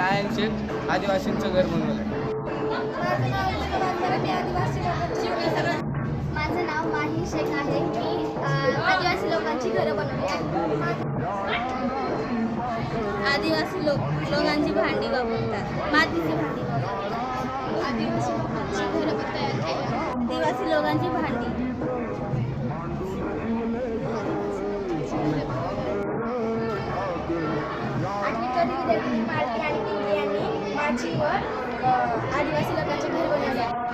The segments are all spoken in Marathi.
आयन आदिवासींचं घर बनवलं माझं नाव माही शेख आहे. मी आदिवासी लोकांची घरं बनवली आहेत आदिवासी लोक लोकांची भांडी वापरतात. मातीची भांडी वापरतात. आदिवासी लोकांची घरं केली. आदिवासी लोकांची भांडी मालती आणि पिंकी यांनी माझी व आदिवासी लोकांचे घर बनवले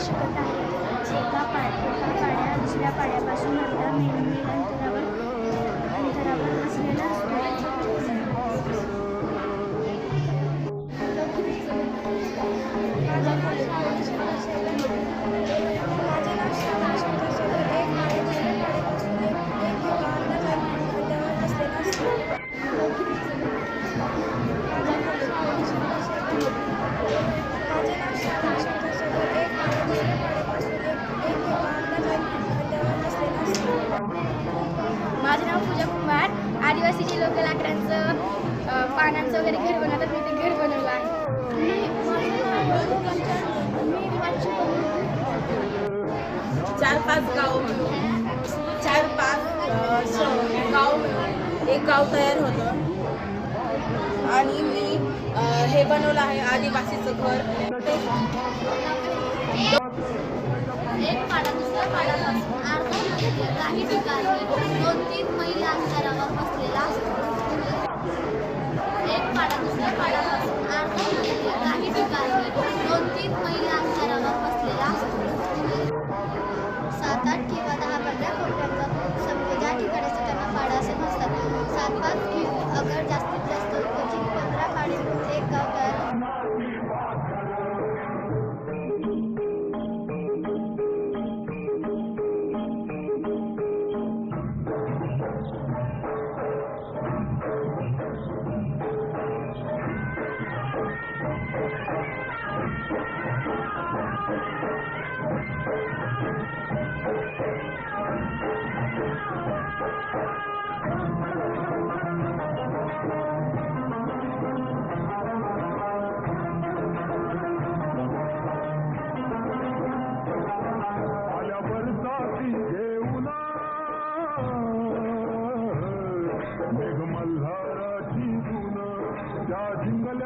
शिकत आहे जे एका पाड्या एका दुसऱ्या पाड्यापासून अर्धा मैल अंतरावर अंतरावर असलेला माझे जे लोक लाकडांचं पानांचं वगैरे घर बनवतात मी ते घर बनवलं आहे. चार पाच गाव चार पाच गाव एक गाव तयार होतं. आणि मी हे बनवलं आहे आदिवासीचं घर. एक पाडा अर्धा मैल काही ठिकाणी दोन तीन मैल अंतरावर बसलेला असतो. एक पाडा दुसऱ्या पाडापासून अर्धा मैल काही ठिकाणी दोन तीन मैल अंतरावर बसलेला असतो सात आठ किंवा दहा पंधरा कोट्यांचा समजा ज्या ठिकाणी त्यांना पाडा असे नसतात सात पाच किंवा अगर जास्तीत जास्त ಸಿಂಗಲ